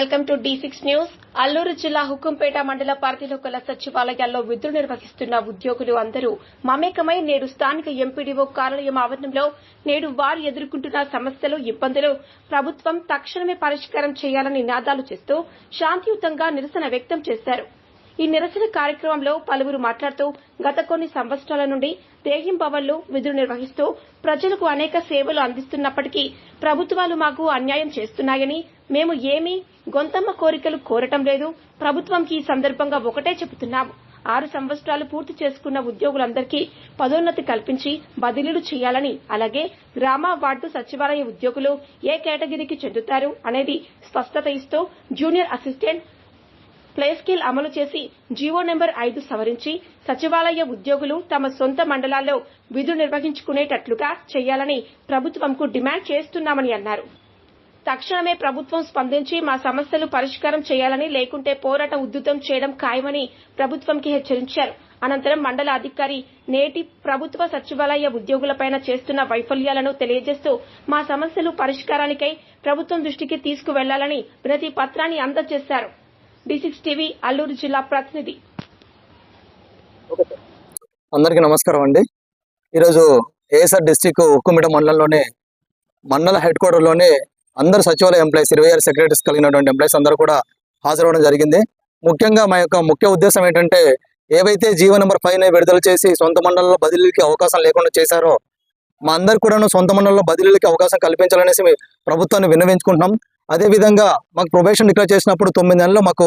Welcome to D six news Alluri జిల్లా హుకుంపేట మండల పరిధిలో గల సచివాలయాల్లో విధులు నిర్వహిస్తున్న ఉద్యోగులు అందరూ మమేకమై నేడు స్థానిక ఎంపీడీఓ కార్యాలయం ఆవరణంలో నేడు వారు ఎదుర్కొంటున్న సమస్యలు ఇబ్బందులు ప్రభుత్వం తక్షణమే పరిష్కారం చేయాలని నినాదాలు చేస్తూ శాంతియుతంగా నిరసన వ్యక్తం చేశారు. ఈ నిరసన కార్యక్రమంలో పలువురు మాట్లాడుతూ గత కొన్ని సంవత్సరాల నుండి దేహింబవళ్ళు విధులు నిర్వహిస్తూ ప్రజలకు అనేక సేవలు అందిస్తున్నప్పటికీ ప్రభుత్వాలు మాకు అన్యాయం చేస్తున్నాయని మేము ఏమీ గొంతమ్మ కోరికలు కోరటం లేదు. ప్రభుత్వంకి ఈ సందర్భంగా ఒకటే చెబుతున్నాము. ఆరు సంవత్సరాలు పూర్తి చేసుకున్న ఉద్యోగులందరికీ పదోన్నతి కల్పించి బదిలీలు చేయాలని అలాగే గ్రామ వార్డు సచివాలయ ఉద్యోగులు ఏ కేటగిరీకి చెందుతారు అనేది స్పష్టత ఇస్తూ జూనియర్ అసిస్టెంట్ ప్లే స్కిల్ అమలు చేసి జీవో నెంబర్ ఐదు సవరించి సచివాలయ ఉద్యోగులు తమ సొంత మండలాల్లో విధులు నిర్వహించుకునేటట్లుగా చేయాలని ప్రభుత్వంకు డిమాండ్ చేస్తున్నామని అన్నారు. తక్షణమే ప్రభుత్వం స్పందించి మా సమస్యలు పరిష్కారం చేయాలని లేకుంటే పోరాటం ఉధృతం చేయడం ఖాయమని ప్రభుత్వంకి హెచ్చరించారు. అనంతరం మండల అధికారి నేటి ప్రభుత్వ సచివాలయ ఉద్యోగులపైన చేస్తున్న వైఫల్యాలను తెలియజేస్తూ మా సమస్యలు పరిష్కారానికై ప్రభుత్వం దృష్టికి తీసుకువెళ్ళాలని వినతి పత్రాన్ని అందజేశారు. టీవీ అల్లూరు జిల్లా ప్రతినిధి. అందరికీ నమస్కారం అండి. ఈరోజు ఏఎస్ఆర్ డిస్టిక్ ఉక్కుమిట మండలంలోనే మండల హెడ్ క్వార్టర్లోనే అందరు సచివాలయ ఎంప్లాయీస్ ఇరవై ఆరు సెక్రటరీస్ కలిగినటువంటి ఎంప్లాయీస్ అందరూ కూడా హాజరవడం జరిగింది. ముఖ్యంగా మా యొక్క ముఖ్య ఉద్దేశం ఏంటంటే ఏవైతే జీవో నెంబర్ ఫైవ్ విడుదల చేసి సొంత మండలంలో బదిలీకి అవకాశం లేకుండా చేశారో మా అందరు కూడాను సొంత మండలంలో బదిలీలకి అవకాశం కల్పించాలనేసి ప్రభుత్వాన్ని విన్నవించుకుంటున్నాం. అదేవిధంగా మాకు ప్రొబేషన్ డిక్లేర్ చేసినప్పుడు తొమ్మిది నెలలు మాకు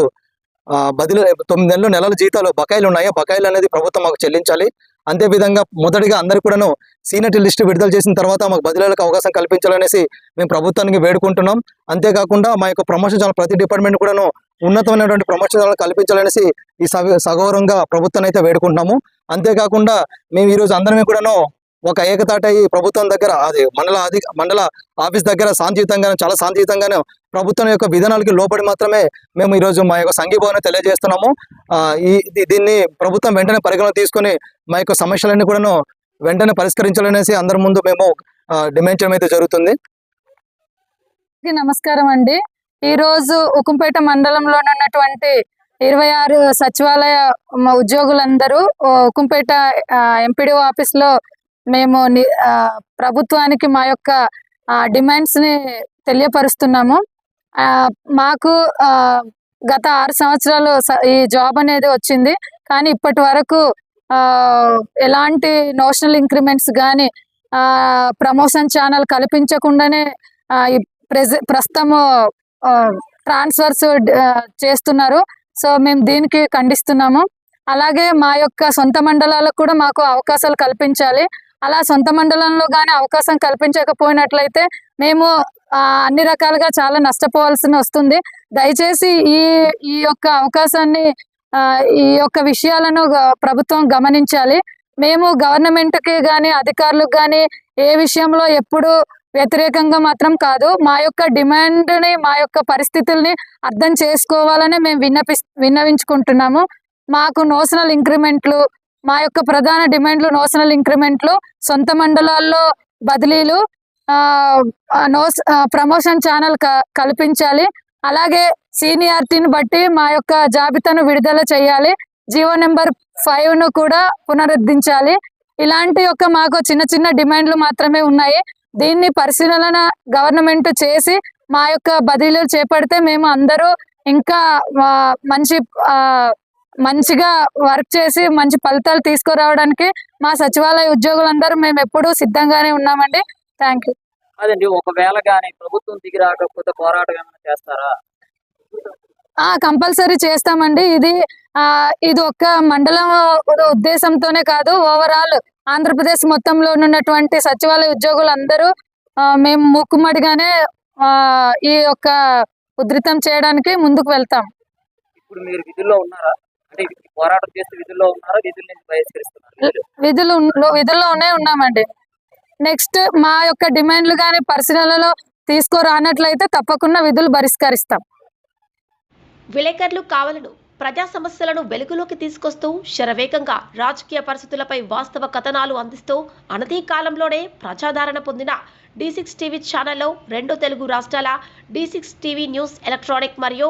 ఆ, బదిలీ తొమ్మిది నెలలు నెలల జీతాలు బకాయిలు ఉన్నాయి. బకాయిలు అనేది ప్రభుత్వం మాకు చెల్లించాలి. అంతేవిధంగా మొదటిగా అందరు కూడాను సీనియర్ లిస్ట్ విడుదల చేసిన తర్వాత మాకు బదిలీలకు అవకాశం కల్పించాలనేసి మేము ప్రభుత్వానికి వేడుకుంటున్నాం. అంతేకాకుండా మా యొక్క ప్రమోషన్ చాలా ప్రతి డిపార్ట్మెంట్ కూడాను ఉన్నతమైనటువంటి ప్రమోషన్ కల్పించాలనేసి ఈ సగ సగౌరవంగా ప్రభుత్వాన్ని అయితే వేడుకుంటున్నాము. అంతేకాకుండా మేము ఈరోజు అందరమే కూడాను ఒక ఏకతాట ఈ ప్రభుత్వం దగ్గర అది మండల అధి మండల ఆఫీస్ దగ్గర శాంతియుతంగానే చాలా శాంతియుతంగానే ప్రభుత్వం యొక్క విధానాలకి లోపడి మాత్రమే మేము ఈరోజు మా యొక్క సంఘీభావన తెలియజేస్తున్నాము. ఈ దీన్ని ప్రభుత్వం వెంటనే పరిగణన తీసుకొని మా యొక్క సమస్యలన్నీ కూడాను వెంటనే పరిష్కరించాలనేసి అందరి ముందు మేము డిమాండ్ చేయడం అయితే జరుగుతుంది. నమస్కారం అండి. ఈ రోజు ఉకుంపేట మండలంలో ఉన్నటువంటి ఇరవై ఆరు సచివాలయ ఉద్యోగులందరూ ఉకుంపేట ఎంపీడీఓ ఆఫీస్లో మేము ఆ, ప్రభుత్వానికి మా యొక్క డిమాండ్స్ని తెలియపరుస్తున్నాము. ఆ, మాకు ఆ, గత ఆరు సంవత్సరాలు ఈ జాబ్ అనేది వచ్చింది. కానీ ఇప్పటి వరకు ఆ, ఎలాంటి నోషనల్ ఇంక్రిమెంట్స్ కానీ ప్రమోషన్ ఛానల్ కల్పించకుండానే ఈ ప్రెజ ప్రస్తుతము ట్రాన్స్ఫర్స్ చేస్తున్నారు. సో మేము దీనికి ఖండిస్తున్నాము. అలాగే మా యొక్క సొంత మండలాలకు కూడా మాకు అవకాశాలు కల్పించాలి. అలా సొంత మండలంలో కానీ అవకాశం కల్పించకపోయినట్లయితే మేము అన్ని రకాలుగా చాలా నష్టపోవాల్సి వస్తుంది. దయచేసి ఈ ఈ యొక్క అవకాశాన్ని ఈ యొక్క విషయాలను ప్రభుత్వం గమనించాలి. మేము గవర్నమెంట్కి కానీ అధికారులకు కానీ ఏ విషయంలో ఎప్పుడు వ్యతిరేకంగా మాత్రం కాదు. మా యొక్క డిమాండ్ని మా యొక్క పరిస్థితుల్ని అర్థం చేసుకోవాలని మేము విన్నపి విన్నవించుకుంటున్నాము. మాకు నోషనల్ ఇంక్రిమెంట్లు మా యొక్క ప్రధాన డిమాండ్లు నోషనల్ ఇంక్రిమెంట్లు సొంత మండలాల్లో బదిలీలు ఆ, నోస్ ప్రమోషన్ ఛానల్ క- కల్పించాలి. అలాగే సీనియారిటీని బట్టి మా యొక్క జాబితాను విడుదల చేయాలి. జీవో నెంబర్ ఫైవ్ను కూడా పునరుద్ధరించాలి. ఇలాంటి యొక్క మాకు చిన్న చిన్న డిమాండ్లు మాత్రమే ఉన్నాయి. దీన్ని పరిశీలన గవర్నమెంట్ చేసి మా యొక్క బదిలీలు చేపడితే మేము అందరూ ఇంకా మంచి మంచిగా వర్క్ చేసి మంచి ఫలితాలు తీసుకురావడానికి మా సచివాలయ ఉద్యోగులందరూ మేము ఎప్పుడూ సిద్ధంగానే ఉన్నామండి. థ్యాంక్ యూ అదండి ఒకవేళ కానీ ప్రభుత్వం దిగి రాకపోతే పోరాటం ఏమైనా చేస్తారా? ఆ కంపల్సరీ చేస్తామండి. ఇది ఆ ఇది ఒక్క మండలం ఉద్దేశంతోనే కాదు. ఓవరాల్ ఆంధ్రప్రదేశ్ మొత్తంలో ఉన్నటువంటి సచివాలయ ఉద్యోగులందరూ మేము మూకుమ్మడిగానే ఈ యొక్క ఉధృతం చేయడానికి ముందుకు వెళ్తాం. ఇప్పుడు మీరు విధుల్లో ఉన్నారా? అంటే పోరాటం చేస్తే విధుల్లో ఉన్నారా విధుల నుంచి బహిష్కరిస్తున్నారు విధులు విధుల్లోనే ఉన్నామండి. నెక్స్ట్ మా యొక్క డిమాండ్లు కానీ పరిశీలనలో తీసుకురానట్లయితే తప్పకుండా విధులు బహిష్కరిస్తాం. విలేకరులు కావాలను ప్రజా సమస్యలను వెలుగులోకి తీసుకొస్తూ శరవేగంగా రాజకీయ పరిస్థితులపై వాస్తవ కథనాలు అందిస్తూ అనతి కాలంలోనే ప్రజాదరణ పొందిన డి సిక్స్ టీవీ ఛానల్లో రెండో తెలుగు రాష్ట్రాల D six TV news electronic మరియు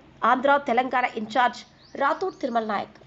Andhra Telangana in charge Rathur Tirumala Nayak.